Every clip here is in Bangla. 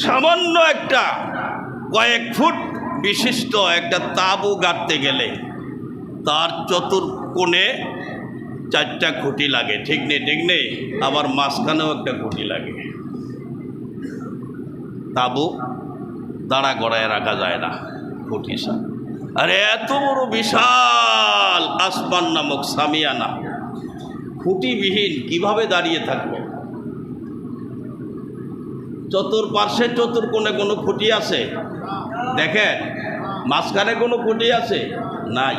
সামান্য একটা কয়েক ফুট বিশিষ্ট একটা তাঁবু গাড়তে গেলে তার চতুর কোণে চারটা খুঁটি লাগে, ঠিক নেই ঠিক নেই? আবার মাঝখানেও একটা খুঁটি লাগে। তাবু দাঁড়া গড়ায় রাখা যায় না খুঁটি সা আরে এত বড় বিশাল আসমান নামক সামিয়ানা। খুঁটিবিহীন কীভাবে দাঁড়িয়ে থাকবে? চতুর্পার্শ্বে চতুর্কোণে কোনো খুঁটি আছে? দেখেন, মাঝখানে কোনো খুঁটি আছে? নাই।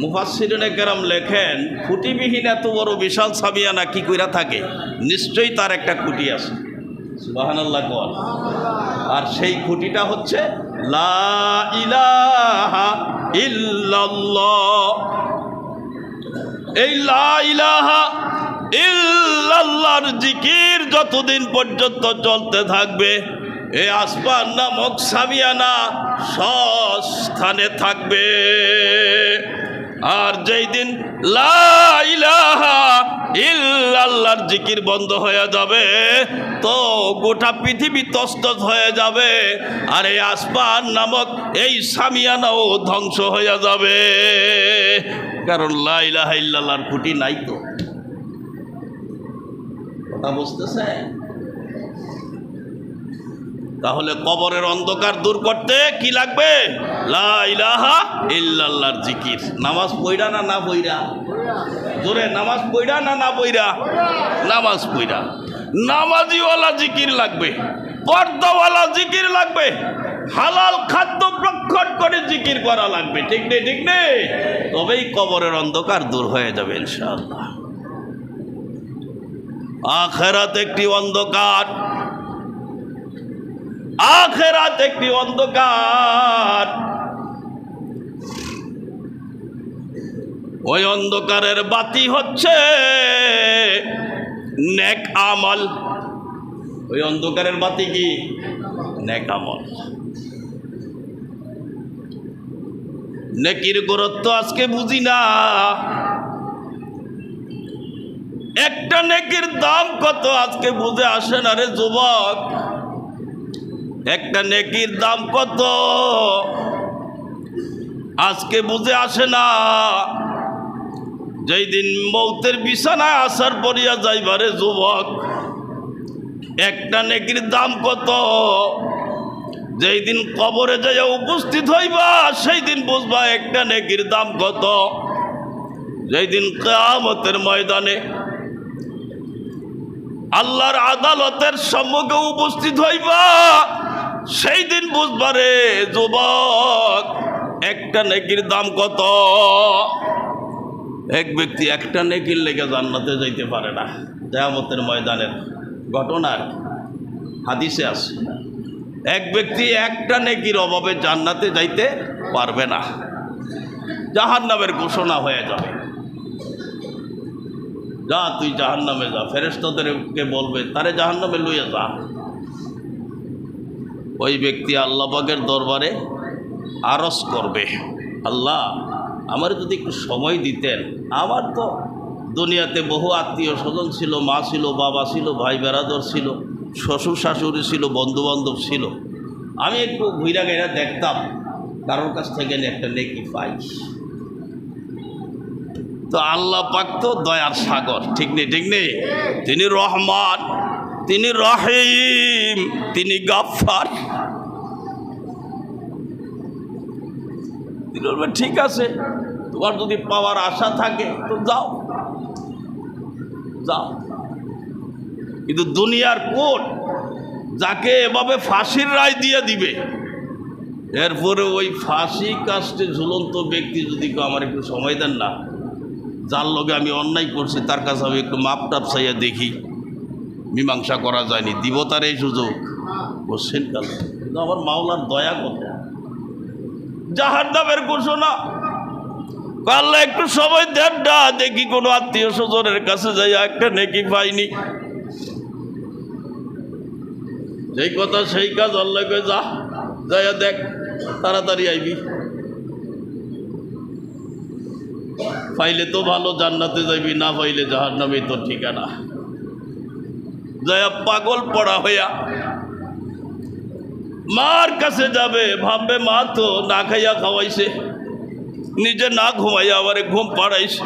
মুফাসিরনে কেরাম লেখেন, খুঁটিবিহীন এত বড় বিশাল সামিয়ানা কি কইরা থাকে? নিশ্চয়ই তার একটা খুঁটি আছে। সুবাহানাল্লাহ কল আর সেই খুঁটিটা হচ্ছে, লা ইলাহা এই লা ইলাহা ইল্লাল্লাহর জিকির যতদিন পর্যন্ত চলতে থাকবে, এ আসমান নামক সামিয়ানা সস্থানে থাকবে। আর যেই দিন ইল্লাল্লাহর জিকির বন্ধ হয়ে যাবে, তো গোটা পৃথিবী তস্তত হয়ে যাবে, আর এই আসমান নামক এই সামিয়ানাও ধ্বংস হয়ে যাবে। কারণ লা ইলাহা ইল্লাল্লাহর খুঁটি নাই তো। কথা বুঝতেছে? তাহলে কবরের অন্ধকার দূর করতে কি লাগবে? লা ইলাহা ইল্লাল্লাহর জিকির। নামাজ পইরা না না পইরা জোরে, নামাজ পইরা না না পইরা নামাজ পইরা নামাজিওয়ালা জিকির লাগবে, পর্দাওয়ালা জিকির লাগবে, হালাল খাদ্য প্রক্ষণ করে জিকির করা লাগবে। ঠিক নেই ঠিক নেই? তবেই কবরের অন্ধকার দূর হয়ে যাবে ইনশাআল্লাহ। আখেরাত একটি অন্ধকার। আখেরাত একটি অন্ধকার। ওই অন্ধকারের বাতি হচ্ছে নেক আমল। ওই অন্ধকারের বাতি কি? নেক আমল। নেকির গুরুত্ব আজকে বুঝি না। একটা নেকির দাম কত? আজকে বুঝে আসে না রে যুবক। একটা নেকির দাম কত? আজকে বুঝে আসে না। যেই দিন মৌতের বিছানায় আসার পরিয়া যাইবারে যুবক। একটা নেকির দাম কত? যেই দিন কবরে যাইয়া উপস্থিত হইবা, সেই দিন বুঝবা একটা নেকির দাম কত। যেই দিন কেয়ামতের ময়দানে আল্লাহর আদালতের সম্মুখে উপস্থিত হইবা। সেই দিন বুঝবারে যুবক, একটা নেকির দাম কত? এক ব্যক্তি একটা নেকির লেগে জান্নাতে যাইতে পারে না। দেয়ামতের ময়দানের ঘটনার হাদিসে আছে, এক ব্যক্তি একটা নেকির অভাবে জান্নাতে যাইতে পারবে না। জাহান্নামের ঘোষণা হয়ে যাবে। যা, তুই জাহান নামে যা। ফেরেস্তাদেরকে বলবে, তারে জাহান নামে লইয়া যা। ওই ব্যক্তি আল্লাহবাগের দরবারে আরস করবে, আল্লাহ, আমার যদি একটু সময় দিতেন। আমার তো দুনিয়াতে বহু আত্মীয় স্বজন ছিল, মা ছিল, বাবা ছিল, ভাই বেড়াদর ছিল, শ্বশুর শাশুড়ি ছিল, বন্ধুবান্ধব ছিল। আমি একটু ঘুইরা গাইরা দেখতাম, কারোর কাছ থেকে একটা নেকি পাই তো আল্লাহ পাক তো দয়ার সাগর। ঠিক নেই ঠিক নেই? তিনি রহমান, তিনি রহিম, তিনি বলবেন ঠিক আছে, তোমার যদি পাওয়ার আশা থাকে, তো যাও। যাও। কিন্তু দুনিয়ার কোর্ট যাকে এভাবে ফাঁসির রায় দিয়ে দিবে, এরপরে ওই ফাঁসি কাস্টে ঝুলন্ত ব্যক্তি যদি আমার একটু সময় দেন না। যার লগে আমি অন্যায় করছি, তার কাছে আমি একটু মাপ টাপ চাইয়া দেখি। মীমাংসা করা যায়নি। দিব তার এই সুযোগ। বসছেন কাল কিন্তু আমার মাওলার দয়া কত? জাহার নামের ঘোষণা পারলে একটু সময় দেন দেখি কোনো আত্মীয় স্বজনের কাছে যাই, একটা নেকি পাইনি। যেই কথা সেই কাজ আল্লাহ কই যা, যাইয়া দেখ, তাড়াতাড়ি আইবি। পাইলে তো ভালো, জান্নাতে যাবি না পাইলে জাহার নামে তোর ঠিকানা। যাইয়া পাগল পড়া হইয়া মার কাছে যাবে, ভাববে মা তো না খাইয়া খাওয়াইছে, নিজে না ঘুমাইয়া আবারে ঘুম পাড়াইছে।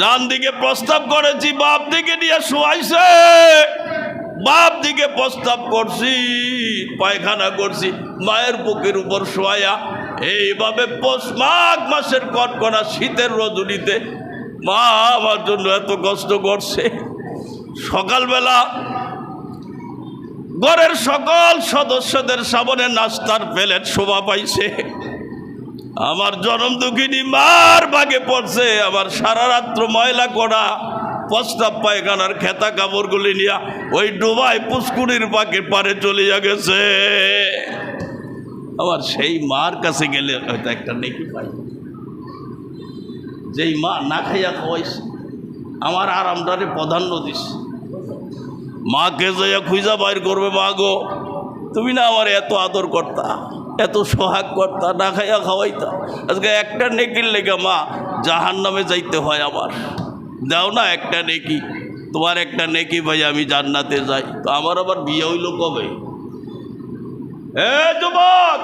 ডান দিকে প্রস্তাব করেছি, বাপ দিকে নিয়ে শোয়াইছে। বাপ দিকে প্রস্তাব করছি, পায়খানা করছি, মায়ের বুকের উপর শোয়া এইভাবে পৌষ মাঘ মাসের কটকনা শীতের রজনীতে মা আমার জন্য এত কষ্ট করছে। সকালবেলা ঘরের সকল সদস্যদের সামনে নাস্তার প্লেট শোভা পাইছে। আমার জনম দুঃখিনী মার ভাগে পড়ছে। আমার সারা রাত্র ময়লা করা প্রস্তাব পায়খানার খেতা কাপড়গুলি নিয়ে ওই ডুবাই পুষ্কুরির পাকে পারে চলিয়া গেছে। আমার সেই মার কাছে গেলে হয়তো একটা নেকি পাই। যেই মা না খাইয়া খাওয়াইছে, আমার আরামটারে প্রাধান্য দিস মাকে যাইয়া খুঁজা বাইর করবে, মা গো, তুমি না আমার এত আদর করতা, এত সোহাগ করতা, না খাইয়া খাওয়াইতা। আজকে একটা নেকির লেগে মা জাহান নামে যাইতে হয় আমার। দাও না একটা নেকি, তোমার একটা নেকি ভাই, আমি জান্নাতে যাই। তো আমার আবার বিয়ে হইল কবে? যুবক,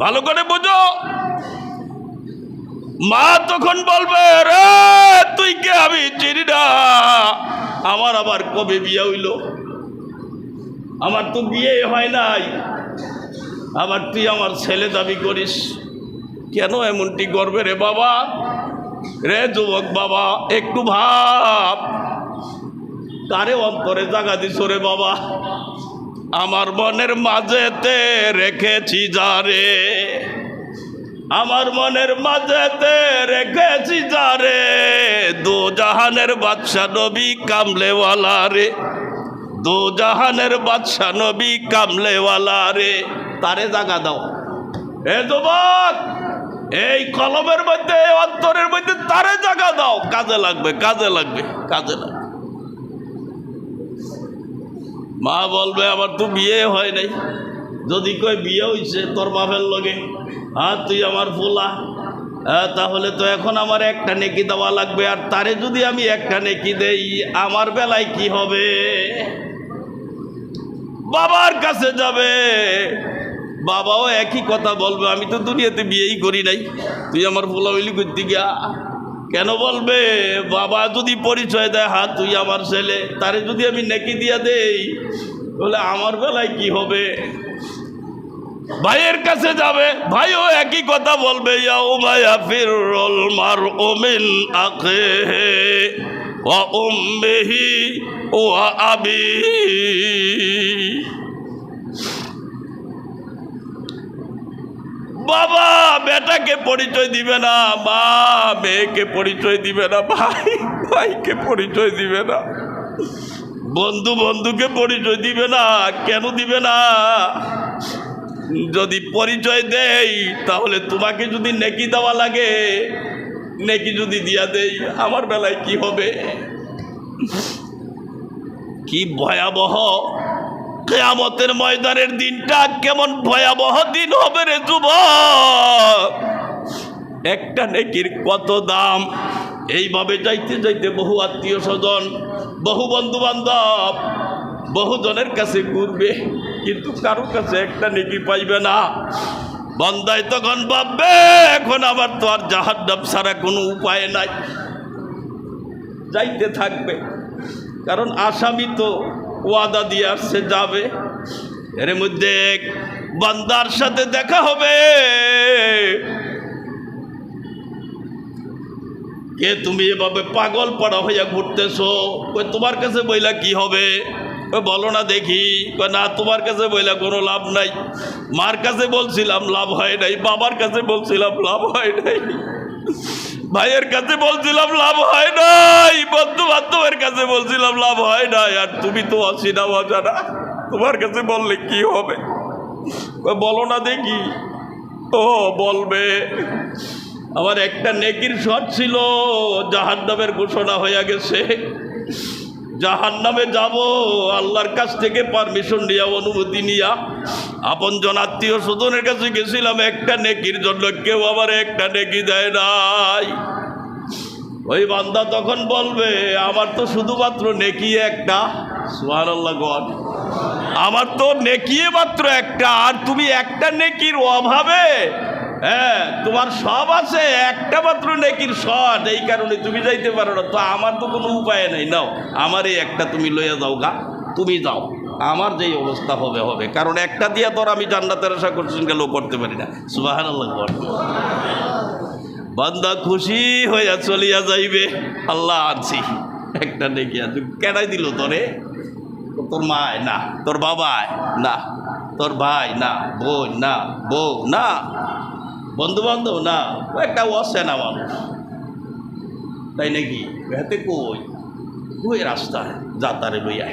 ভালো করে বোঝো। মা তখন বলবে, রে, তুই কে? আমি চিনি না। আমার আবার কবে বিয়ে হইল? আমার তো বিয়ে হয় নাই। আবার তুই আমার ছেলে দাবি করিস। কেন এমনটি করবে রে বাবা? রে যুবক বাবা, একটু ভাব। কারে অন্তরে জাগা দিস রে বাবা? আমার মনের মাঝেতে রেখেছি যারে আমার মনের মাঝেতে রেখেছি যারে দু জাহানের বাদশা নবী কামলেওয়ালা রে। দু জাহানের বাদশা নবী কামলেওয়ালা রে। তারে জাগা দাও। এ যুবক, এই কলমের মধ্যে অন্তরের মধ্যে তারে জাগা দাও। কাজে লাগবে কাজে লাগবে কাজে লাগবে। মা বলবে, আমার তো বিয়ে হয় নাই। যদি কয়, বিয়ে হইছে তোর বাপের লগে? হ্যাঁ তুই আমার ফোলা। হ্যাঁ তাহলে তো এখন আমার একটা নেকি দেওয়া লাগবে। আর তারে যদি আমি একটা নেকি দেই, আমার বেলায় কি হবে? বাবার কাছে যাবে। বাবাও একই কথা বলবে, আমি তো দুনিয়াতে বিয়েই করি নাই। তুই আমার ফোলা হইলি করতে গিয়া? কেন বলবে? বাবা যদি পরিচয় দেয় হ্যাঁ তুই আমার ছেলে, তারে যদি আমি নেকি দিয়া দেই বলে আমার বেলায় কি হবে? ভাইয়ের কাছে যাবে, ভাইও একই কথা বলবে ইয়াও মায়া ফিরল মার ওমিন আখে ও ও আবি। বাবা, বেটাকে পরিচয় দিবে না। মা, মেয়েকে পরিচয় দিবে না। ভাই, ভাইকে পরিচয় দিবে না। বন্ধু বন্ধুকে পরিচয় দিবে না। কেন দিবে না? যদি পরিচয় দেই, তাহলে তোমাকে যদি নেকি দেওয়া লাগে, নেকি যদি দিয়া দেই, আমার বেলায় কি হবে? কি ভয়াবহ কেয়ামতের ময়দানের দিনটা কেমন ভয়াবহ দিন হবে রে যুবক? একটা নেকির কত দাম? এইভাবে যাইতে যাইতে বহু আত্মীয় স্বজন, বহু বন্ধু বান্ধব বহুজনের কাছে ঘুরবে, কিন্তু কারও কাছে একটা নেকি পাইবে না। বন্দায় তখন ভাববে, এখন আবার তো আর জাহার ডাব ছাড়া কোনো উপায় নাই। যাইতে থাকবে। কারণ আসামি তো ওয়াদা দিয়ে আসছে, যাবে। এর মধ্যে এক বান্দার সাথে দেখা হবে। কে তুমি এভাবে পাগল পড়া হইয়া ঘুরতেছো? কই, তোমার কাছে বইলা কি হবে? কই, বলো না দেখি। না, তোমার কাছে বইলা কোনো লাভ নাই। মার কাছে বলছিলাম, লাভ হয় নাই। বাবার কাছে বলছিলাম, লাভ হয় নাই। ভাইয়ের কাছে বলছিলাম, লাভ হয় নাই। বন্ধু বান্ধবের কাছে বলছিলাম, লাভ হয় নাই, আর তুমি তো আসি না অজানা। তোমার কাছে বললে কি হবে? বলো না দেখি। ও, বলবে, আমার একটা নেকির শট ছিল জাহান নামের ঘোষণা হয়ে গেছে। জাহান নামে যাব, আল্লাহর কাছ থেকে পারমিশন নিয়া, অনুমতি নিয়া। আপন জন আত্মীয় স্বজনের কাছে গেছিলাম, একটা নেকির জন্য কেউ আবার একটা নেকি দেয় নাই। ওই বান্দা তখন বলবে, আমার তো শুধুমাত্র নেকি একটা। সুহান আল্লাহ গড আমার তো নেকিয়ে মাত্র একটা, আর তুমি একটা নেকির অভাবে হ্যাঁ তোমার সব আছে, একটা মাত্র নেকির শট, এই কারণে তুমি যাইতে পারো না। তো আমার তো কোনো উপায় নেই, নাও আমার এই একটা তুমি লইয়া যাও গা, তুমি যাও। আমার যেই অবস্থা হবে হবে। কারণ একটা দিয়ে তোর আমি জান্নাতের আশা করছেন গেলেও করতে পারি না। সুবাহ বান্দা খুশি হইয়া চলিয়া যাইবে। আল্লাহ আনছি। একটা নেকি আছে কেনাই দিল তোরে? তোর মায় না, তোর বাবায় না, তোর ভাই না, বোন না, বউ না বন্ধু বান্ধব না একটা অসেনা মানুষ। তাই নাকি? হেতে কই? ওই রাস্তায় যা তারে লইয়া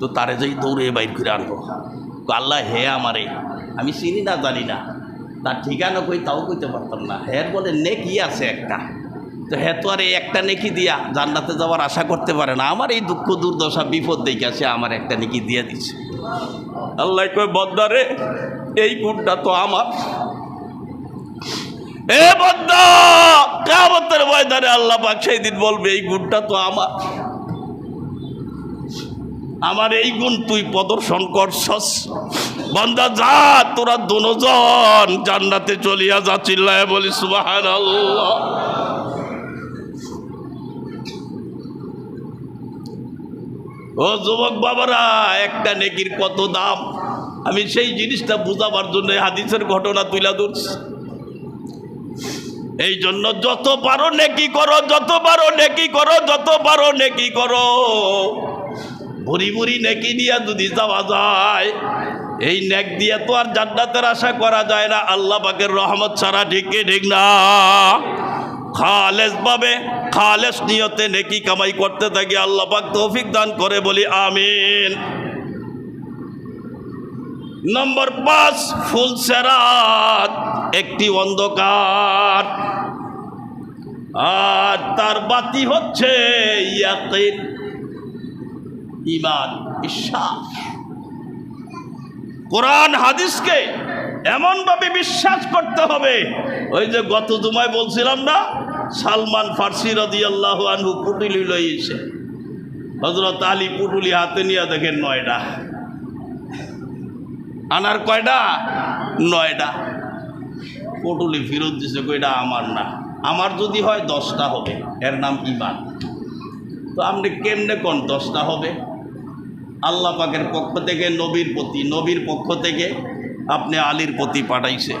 তো তারে যাই দৌড়ে বাইর করে আনব আল্লাহ, হে আমারে, আমি চিনি না, জানি না। তার ঠিকানা কই, তাও কইতে পারতাম না। হের বলে, নেকি আছে একটা। তো হে তো আর এই একটা নেকি দিয়া জান্নাতে যাওয়ার আশা করতে পারে না। আমার এই দুঃখ, দুর্দশা, বিপদ দেখে সে আমার একটা নেকি দিয়ে দিচ্ছে আল্লাহ কই বদ্দারে এই গুণটা তো আমার। এ বদ্দা কামতের ময়দানে আল্লাহ পাক সেই দিন বলবে, এই গুণটা তো আমার। আমার এই গুণ তুই প্রদর্শন করছস। বন্দা, যা, তোরা দুজন জান্নাতে চলিয়া যা, চিল্লায় বলি সুবাহান ও যুবক বাবারা, একটা নেকির কত দাম? আমি সেই জিনিসটা বুঝাবার জন্য হাদিসের ঘটনা তুলে ধরছি। এই জন্য যত পারো নেকি করো, যত পারো নেকি করো, যত পারো নেকি করো। ভুরি ভুরি নেকি দিয়া যদি যাওয়া যায়, এই নেক দিয়ে তো আর জান্নাতের আশা করা যায় না। আল্লাহ পাকের রহমত ছাড়া ঠিক কি ঠিক না? খালেস ভাবে, খালেস নিয়তে নেকি কামাই করতে থাকি, আল্লাহ পাক তৌফিক দান করে বলি, আমিন। নম্বর পাঁচ, ফুল সেরাত, একটি অন্ধকার। আর তার বাতি হচ্ছে ইয়াকিন। ইমান বিশ্বাস। কোরআন, হাদিসকে এমনভাবে বিশ্বাস করতে হবে। ওই যে গত জুমায় বলছিলাম না, সালমান ফার্সি রদি আল্লাহ আনহু পুটুলি লইছে। হজরত আলী পুটুলি হাতে নিয়ে দেখেন নয়ডা। আনার কয়টা নয়ডা। পুটুলি ফেরত দিছে কয়টা আমার না। আমার যদি হয় দশটা হবে। এর নাম ইমান তো আপনি কেমনে কোন দশটা হবে? আল্লাহ পাকের পক্ষ থেকে, নবীর প্রতি, নবীর পক্ষ থেকে আপনি আলীর প্রতি পাঠাইছে।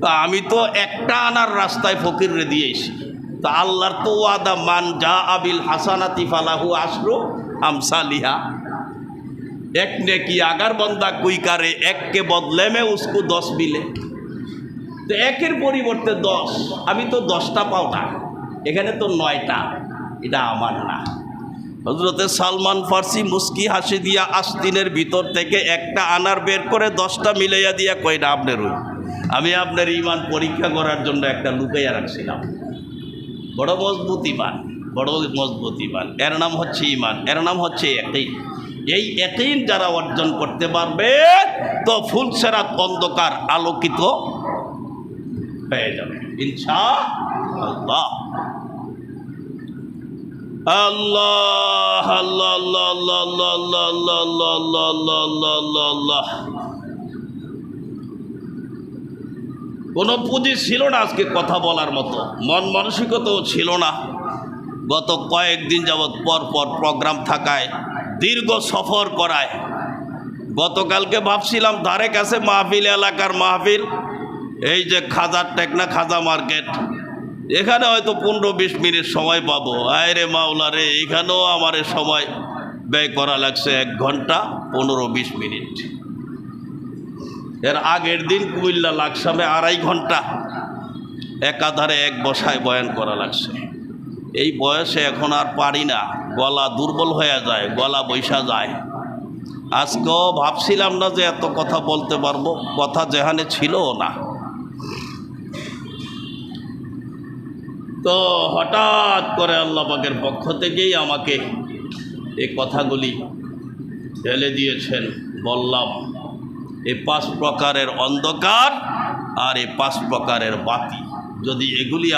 তা আমি তো একটা আনার রাস্তায় ফকিররে দিয়েছি। তা আল্লাহর তো ওয়াদা, মান যা আবিল হাসানাতি ফালাহু আশরু আমসালিহা। এক নেকি আগার বন্দা কুইকারে এককে বদলে মে উসকু দশ মিলে। তো একের পরিবর্তে দশ, আমি তো দশটা পাও না। এখানে তো নয়টা, এটা আমার না। হজরতে সালমান ফার্সি মুস্কি হাসি দিয়া আস্তিনের ভিতর থেকে একটা আনার বের করে দশটা মিলাইয়া দিয়া কয়টা আপনার ওই আমি আপনার ইমান পরীক্ষা করার জন্য একটা লুকাইয়া রাখছিলাম। বড় মজবুত ইমান বড় মজবুত ইমান এর নাম হচ্ছে ইমান এর নাম হচ্ছে একই এই একই যারা অর্জন করতে পারবে, তো ফুলসেরাত অন্ধকার আলোকিত হয়ে যাবে। ইনশা আল্লাহ আল্লাহ আল্লাহ আল্লাহ কোনো পুঁজি ছিল না আজকে কথা বলার মতো মন মানসিকতাও ছিল না গত কয়েকদিন যাবৎ পর পর প্রোগ্রাম থাকায় দীর্ঘ সফর করায় গতকালকে ভাবছিলাম ধারে কাছে মাহফিল এলাকার মাহফিল এই যে খাজার টেকনা খাজা মার্কেট এখানে হয়তো পনেরো বিশ মিনিট সময় পাবো। আয় রে মাওলা রে, এখানেও আমার সময় ব্যয় করা লাগছে এক ঘণ্টা পনেরো বিশ মিনিট। এর আগের দিন কুমিল্লা লাকসামে আড়াই ঘণ্টা একাধারে এক বসায় বয়ান করা লাগছে। এই বয়সে এখন আর পারি না। গলা দুর্বল হয়ে যায়, গলা বৈশা যায়। আজকেও ভাবছিলাম না যে এত কথা বলতে পারব, কথা যেখানে ছিলও না। তো হঠাৎ করে আল্লাহ পাকের পক্ষ থেকেই আমাকে এই কথাগুলি ফেলে দিয়েছেন। বললাম, এ পাঁচ প্রকারের অন্ধকার আর এ পাঁচ প্রকারের বাতি। যদি এগুলি